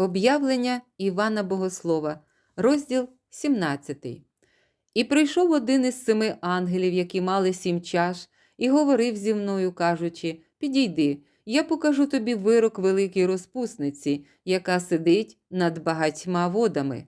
Об'явлення Івана Богослова, розділ 17. І прийшов один із семи ангелів, які мали сім чаш, і говорив зі мною, кажучи: Підійди, я покажу тобі вирок великій розпусниці, яка сидить над багатьма водами,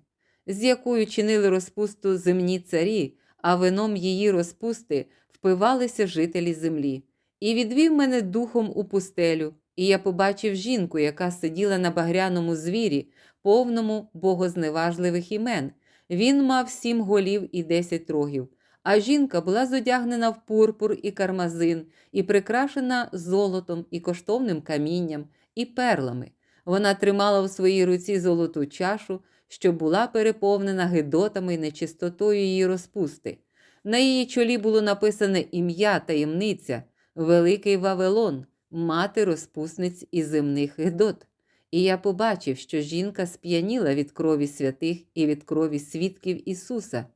з якою чинили розпусту земні царі, а вином її розпусти впивалися жителі землі. І відвів мене духом у пустелю, і я побачив жінку, яка сиділа на багряному звірі, повному богозневажливих імен. Він мав сім голів і десять рогів. А жінка була зодягнена в пурпур і кармазин, і прикрашена золотом і коштовним камінням, і перлами. Вона тримала в своїй руці золоту чашу, що була переповнена гидотами і нечистотою її розпусти. На її чолі було написане ім'я таємниця, Великий Вавилон, мати розпусниць і земних гидот. І я побачив, що жінка сп'яніла від крові святих і від крові свідків Ісуса.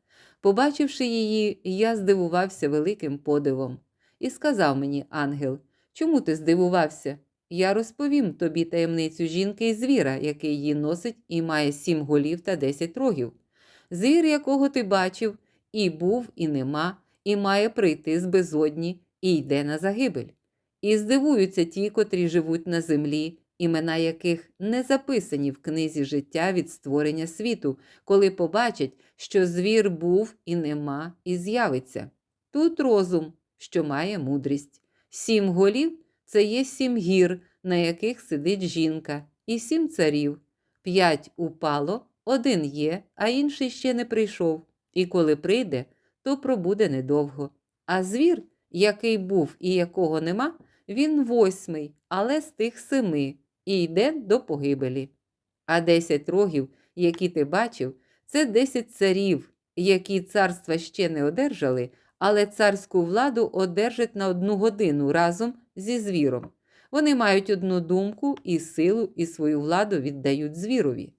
Побачивши її, я здивувався великим подивом. І сказав мені ангел: Чому ти здивувався? Я розповім тобі таємницю жінки і звіра, який її носить і має сім голів та десять рогів. Звір, якого ти бачив, і був, і нема, і має прийти з безодні, і йде на загибель. І здивуються ті, котрі живуть на землі, імена яких не записані в книзі життя від створення світу, коли побачать, що звір був і нема, і з'явиться. Тут розум, що має мудрість. Сім голів це є сім гір, на яких сидить жінка, і сім царів. П'ять упало, один є, а інший ще не прийшов. І коли прийде, то пробуде недовго. А звір, який був і якого нема, він восьмий, але з тих семи, і йде до погибелі. А десять рогів, які ти бачив, це десять царів, які царства ще не одержали, але царську владу одержать на одну годину разом зі звіром. Вони мають одну думку і силу, і свою владу віддають звірові.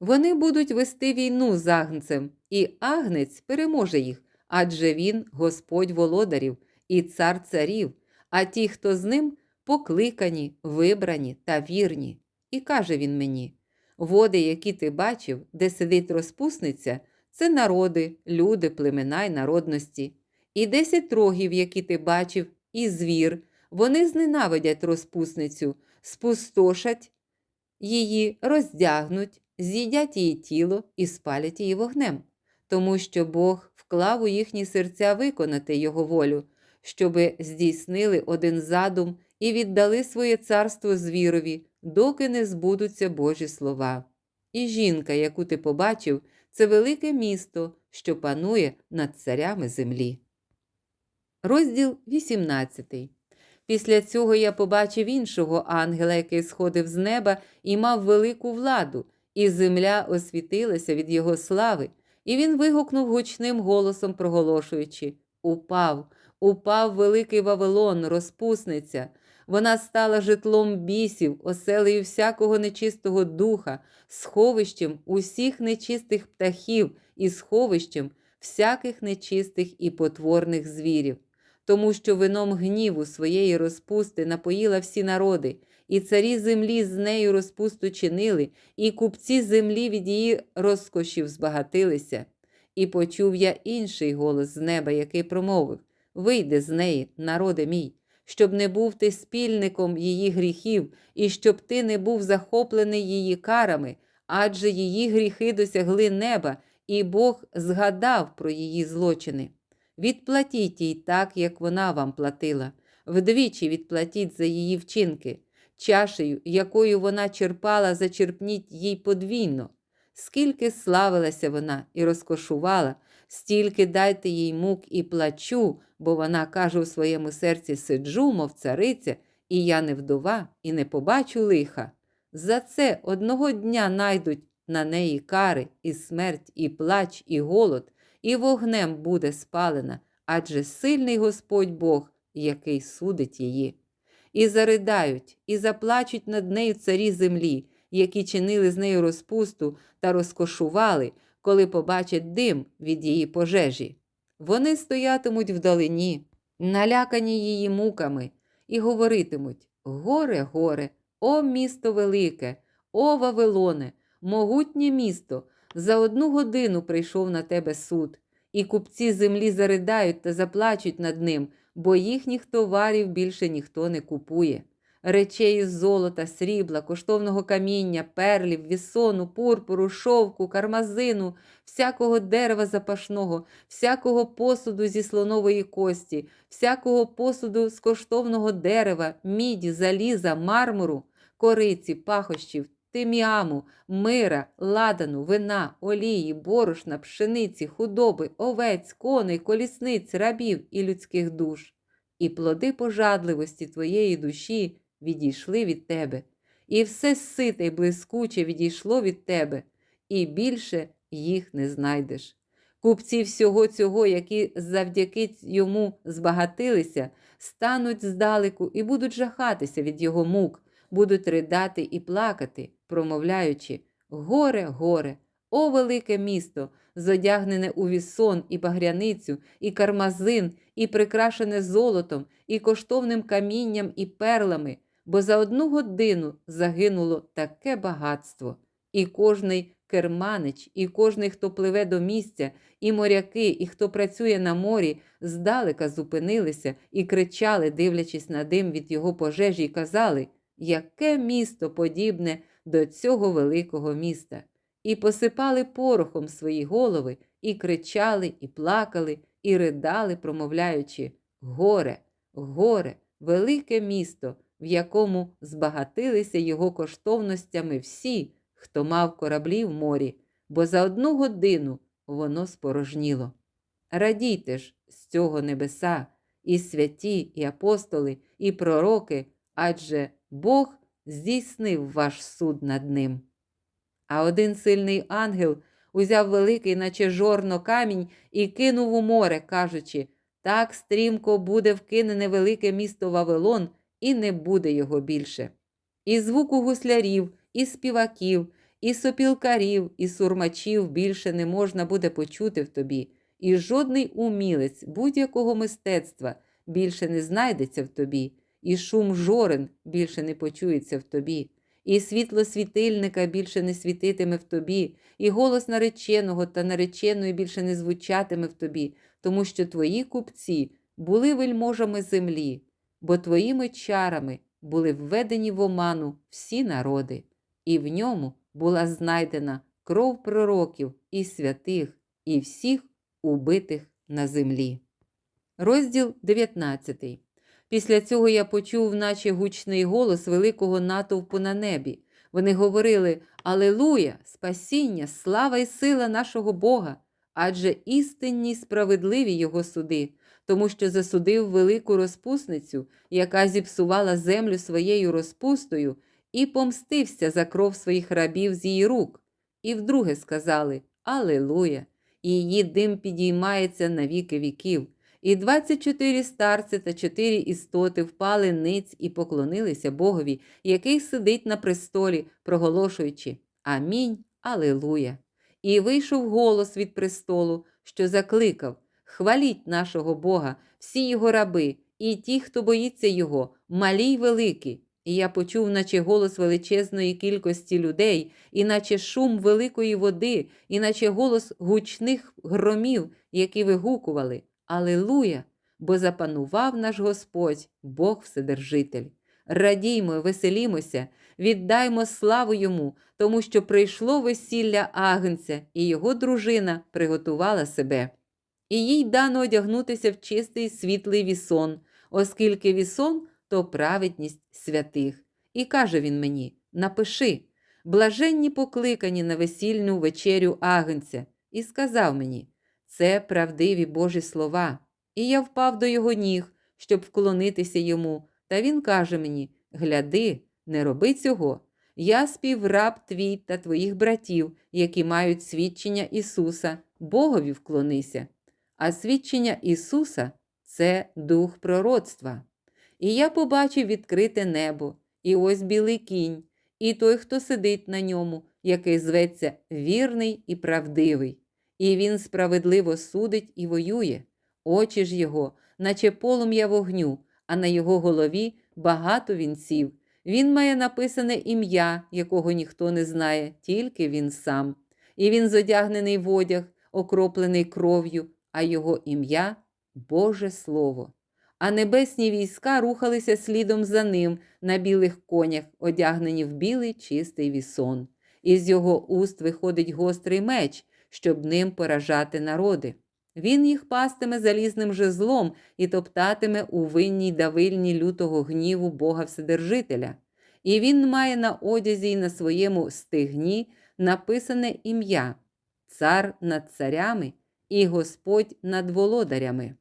Вони будуть вести війну з агнцем, і агнець переможе їх, адже він Господь володарів і цар царів, а ті, хто з ним, покликані, вибрані та вірні. І каже він мені: води, які ти бачив, де сидить розпусниця, це народи, люди, племена й народності. І десять рогів, які ти бачив, і звір, вони зненавидять розпусницю, спустошать її, роздягнуть, з'їдять її тіло і спалять її вогнем, тому що Бог вклав у їхні серця виконати Його волю, щоби здійснили один задум і віддали своє царство звірові, доки не збудуться Божі слова. І жінка, яку ти побачив, це велике місто, що панує над царями землі. Розділ 18. Після цього я побачив іншого ангела, який сходив з неба і мав велику владу, і земля освітилася від його слави, і він вигукнув гучним голосом, проголошуючи: Упав, упав великий Вавилон, розпусниця. Вона стала житлом бісів, оселею всякого нечистого духа, сховищем усіх нечистих птахів і сховищем всяких нечистих і потворних звірів, тому що вином гніву своєї розпусти напоїла всі народи, і царі землі з нею розпусту чинили, і купці землі від її розкошів збагатилися. І почув я інший голос з неба, який промовив: Вийди з неї, народе мій щоб не був ти спільником її гріхів, і щоб ти не був захоплений її карами, адже її гріхи досягли неба, і Бог згадав про її злочини. Відплатіть їй так, як вона вам платила, вдвічі відплатіть за її вчинки, чашею, якою вона черпала, зачерпніть їй подвійно. Скільки славилася вона і розкошувала, стільки дайте їй мук і плачу, бо вона каже у своєму серці сиджу, мов цариця, і я не вдова, і не побачу лиха. За це одного дня найдуть на неї кари, і смерть, і плач, і голод, і вогнем буде спалена, адже сильний Господь Бог, який судить її. І заридають, і заплачуть над нею царі землі, які чинили з нею розпусту та розкошували, коли побачать дим від її пожежі. Вони стоятимуть вдалині, налякані її муками, і говоритимуть Горе, горе, о місто велике, О, Вавилоне, могутнє місто, за одну годину прийшов на тебе суд, і купці землі заридають та заплачуть над ним, бо їхніх товарів більше ніхто не купує. Речей із золота, срібла, коштовного каміння, перлів, вісону, пурпуру, шовку, кармазину, всякого дерева запашного, всякого посуду зі слонової кості, всякого посуду з коштовного дерева, міді, заліза, мармуру, кориці, пахощів, тиміаму, мира, ладану, вина, олії, борошна, пшениці, худоби, овець, коней, колісниць, рабів і людських душ. І плоди пожадливості твоєї душі відійшли від тебе, і все сите й блискуче відійшло від тебе, і більше їх не знайдеш. Купці всього цього, які завдяки йому збагатилися, стануть здалеку і будуть жахатися від його мук, будуть ридати і плакати, промовляючи Горе, горе, о велике місто, зодягнене у вісон і багряницю, і кармазин, і прикрашене золотом, і коштовним камінням, і перлами, бо за одну годину загинуло таке багатство, і кожний керманич, і кожний, хто пливе до місця, і моряки, і хто працює на морі, здалека зупинилися і кричали, дивлячись на дим від його пожежі, і казали, яке місто подібне до цього великого міста, і посипали порохом свої голови, і кричали, і плакали, і ридали, промовляючи Горе, горе, велике місто, в якому збагатилися його коштовностями всі, хто мав кораблі в морі, бо за одну годину воно спорожніло. Радійте ж з цього небеса, і святі, і апостоли, і пророки, адже Бог здійснив ваш суд над ним. А один сильний ангел узяв великий, наче жорно камінь, і кинув у море, кажучи так стрімко буде вкинене велике місто Вавилон, і не буде його більше. І звуку гуслярів, і співаків, і сопілкарів, і сурмачів більше не можна буде почути в тобі, і жодний умілець будь-якого мистецтва більше не знайдеться в тобі, і шум жорен більше не почується в тобі, і світло світильника більше не світитиме в тобі, і голос нареченого та нареченої більше не звучатиме в тобі, тому що твої купці були вельможами землі, бо твоїми чарами були введені в оману всі народи, і в ньому була знайдена кров пророків і святих, і всіх убитих на землі. Розділ 19. Після цього я почув, наче гучний голос великого натовпу на небі. Вони говорили Алелуя, спасіння, слава і сила нашого Бога, адже істинні справедливі Його суди, тому що засудив велику розпусницю, яка зіпсувала землю своєю розпустою, і помстився за кров своїх рабів з її рук. І вдруге сказали Алелуя! Її дим підіймається на віки віків. І двадцять чотири старці та чотири істоти впали ниць і поклонилися Богові, який сидить на престолі, проголошуючи Амінь, Алелуя. І вийшов голос від престолу, що закликав Хваліть нашого Бога, всі його раби, і ті, хто боїться Його, малі й великі. І я почув, наче голос величезної кількості людей, і наче шум великої води, і наче голос гучних громів, які вигукували Алилуя! Бо запанував наш Господь, Бог Вседержитель. Радіймо, веселімося, віддаймо славу йому, тому що прийшло весілля Агнця, і його дружина приготувала себе. І їй дано одягнутися в чистий світлий вісон, оскільки вісон то праведність святих. І каже він мені: Напиши, блаженні покликані на весільну вечерю Агнця, і сказав мені: це правдиві Божі слова. І я впав до його ніг, щоб вклонитися йому. Та він каже мені: Гляди, не роби цього. Я співраб твій та твоїх братів, які мають свідчення Ісуса, Богові вклонися. А свідчення Ісуса це дух пророцтва. І я побачив відкрите небо, і ось білий кінь, і той, хто сидить на ньому, який зветься вірний і правдивий. І він справедливо судить і воює, очі ж його, наче полум'я вогню, а на його голові багато вінців. Він має написане ім'я, якого ніхто не знає, тільки він сам. І він зодягнений в одяг, окроплений кров'ю, а його ім'я Боже Слово. А небесні війська рухалися слідом за ним на білих конях, одягнені в білий чистий вісон. Із його уст виходить гострий меч, щоб ним поражати народи. Він їх пастиме залізним жезлом і топтатиме у винній давильні лютого гніву Бога Вседержителя. І він має на одязі й на своєму стегні написане ім'я Цар над царями і Господь над володарями.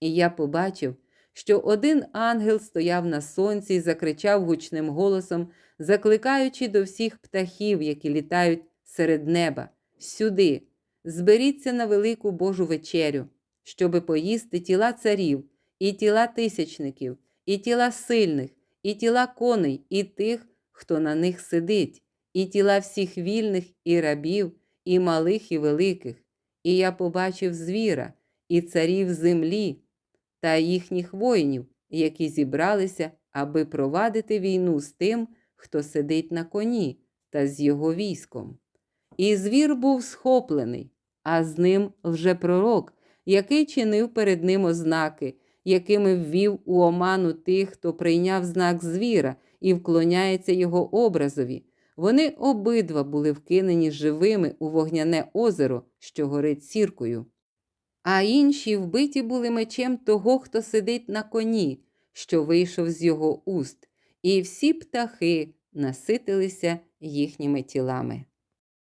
І я побачив, що один ангел стояв на сонці і закричав гучним голосом, закликаючи до всіх птахів, які літають серед неба, сюди, зберіться на велику Божу вечерю, щоби поїсти тіла царів, і тіла тисячників, і тіла сильних, і тіла коней, і тих, хто на них сидить, і тіла всіх вільних і рабів, і малих, і великих. І я побачив звіра, і царів землі та їхніх воїнів, які зібралися, аби провадити війну з тим, хто сидить на коні, та з його військом. І звір був схоплений, а з ним лжепророк, який чинив перед ним ознаки, якими ввів у оману тих, хто прийняв знак звіра і вклоняється його образові. Вони обидва були вкинені живими у вогняне озеро, що горить сіркою. А інші вбиті були мечем того, хто сидить на коні, що вийшов з його уст, і всі птахи наситилися їхніми тілами.